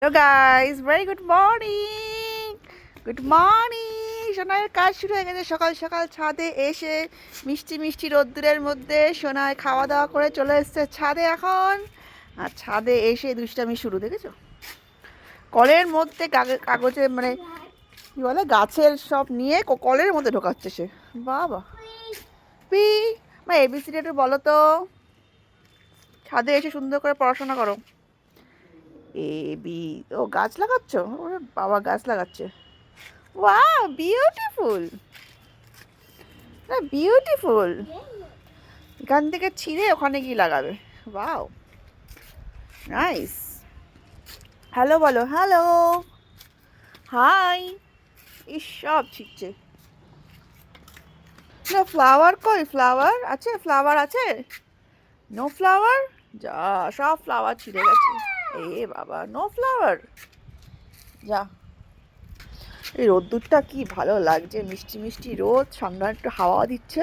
Hello guys very good morning good morning সোনাইয়ের কাজ শুরু হয়ে গেছে। সকাল সকাল ছাদে এসে মিষ্টি মিষ্টি রোদ্দুরের মধ্যে সোনায় খাওয়া দাওয়া করে চলে এসছে ছাদে এখন। আর ছাদে এসে দুষ্টামি শুরু, দেখেছ? কলের মধ্যে কাগ- কাগজে মানে কী বলে, গাছের সব নিয়ে কলের মধ্যে ঢোকাচ্ছে সে। বাবা। পি, মা এবিসিডি একটু বলো তো। ছাদে এসে সুন্দর করে পড়াশোনা করো। এ বি ও গাছ লাগাচ্ছ? ওরে বাবা, গাছ লাগাচ্ছে। ওয়াও বিউটিফুল না বিউটিফুল এখান থেকে ছিঁড়ে ওখানে গিয়ে লাগাবে। ওয়াও নাইস হ্যালো বলো। হ্যালো হাই ইস, সব ছিটছে না ফ্লাওয়ার কই? ফ্লাওয়ার আছে? ফ্লাওয়ার আছে? নো ফ্লাওয়ার যা, সব ফ্লাওয়ার ছিঁড়ে গেছে। এ বাবা নো ফ্লাওয়ার যা। এই রোদ্দুরটা কি ভালো লাগছে, মিষ্টি মিষ্টি রোদ, সামনে একটু হাওয়া দিচ্ছে।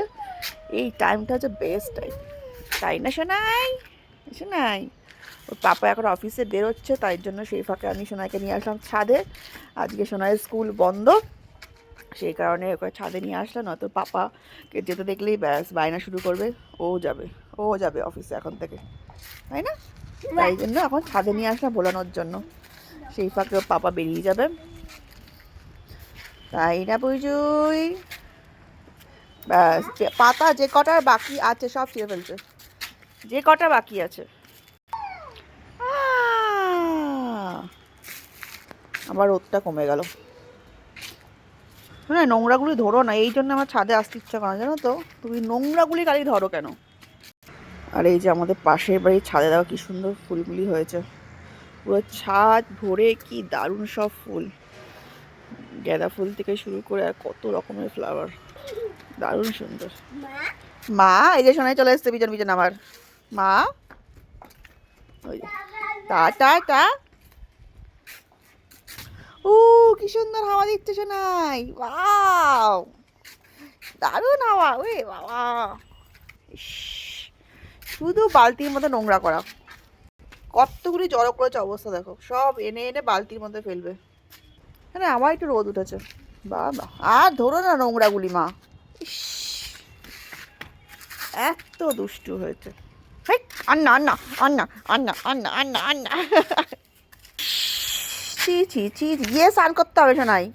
এই টাইমটা হচ্ছে বেস্ট টাইম তাই না শোনাই শোনাই ওর পাপা এখন অফিসে বেরোচ্ছে, তাই জন্য সেই ফাঁকে আমি সোনাইকে নিয়ে আসলাম ছাদে। আজকে সোনাইয়ের স্কুল বন্ধ। সেই কারণে ওকে ছাদে নিয়ে আসলাম, নয়তো পাপাকে যেতে দেখলেই ব্যাস, বায়না শুরু করবে। ও যাবে ও যাবে অফিসে এখন থেকে। তাই না? তাই জন্য এখন ছাদে নিয়ে আসলাম ভোলানোর জন্য। সেই ফাঁকে পাপা বেরিয়ে যাবে। তাই না বুঝুই ব্যাস পাতা যে কটার বাকি আছে, সব ছিঁড়ে ফেলছে। যে কটা বাকি আছে! আবার রোদটা কমে গেল। না নোংরাগুলি ধরো না, এই জন্য আমার ছাদে আসতে ইচ্ছা করে জানো তো, তুমি নোংরাগুলি খালি ধরো কেন? আর এই যে আমাদের পাশের বাড়ির ছাদে দেওয়া কি সুন্দর ফুলগুলি হয়েছে। পুরো ছাদ ভরে কি দারুণ সব ফুল। গাঁদা ফুল থেকে শুরু করে আর কত রকমের ফ্লাওয়ার দারুণ সুন্দর। মা এই যে শোনায় চলে এসছে পিছন পিছন আমার। মা ওই যে। টা টা ও কি সুন্দর হাওয়া দিচ্ছে শোনাই ওয়াও। দারুণ হাওয়া ওরে বাবা। ইস, শুধু বালতির মধ্যে নোংরা করা। কতগুলি জড়ো করেছে অবস্থা দেখো। সব এনে এনে বালতির মধ্যে ফেলবে। হ্যাঁ আমার একটু রোদ উঠেছে। বাবা আর ধরো না নোংরাগুলি মা। ইস এত দুষ্টু হয়েছে। হেই, আন্না আন্না আন্না আন্না আন্না আন্না আন্না। ছি ছি ছি গিয়ে স্নান করতে হবে শোনাই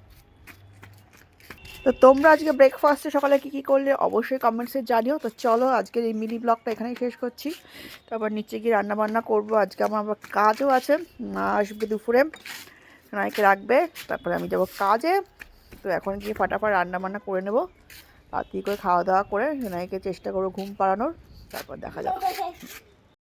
তো তোমরা আজকে ব্রেকফাস্টে সকালে কী কী করলে অবশ্যই কমেন্টসে জানিও। তো চলো আজকের এই মিনি ব্লগটা এখানেই শেষ করছি। তারপর নিচে গিয়ে রান্নাবান্না করব। আজকে আমার আবার কাজও আছে। মা আসবে দুপুরে। সোনাইকে রাখবে। তারপরে আমি যাব কাজে। তো এখন গিয়ে ফাটাফাট রান্নাবান্না করে নেব। তাড়াতাড়ি করে খাওয়া দাওয়া করে সোনাইকে চেষ্টা করব ঘুম পাড়ানোর। তারপর দেখা যাবে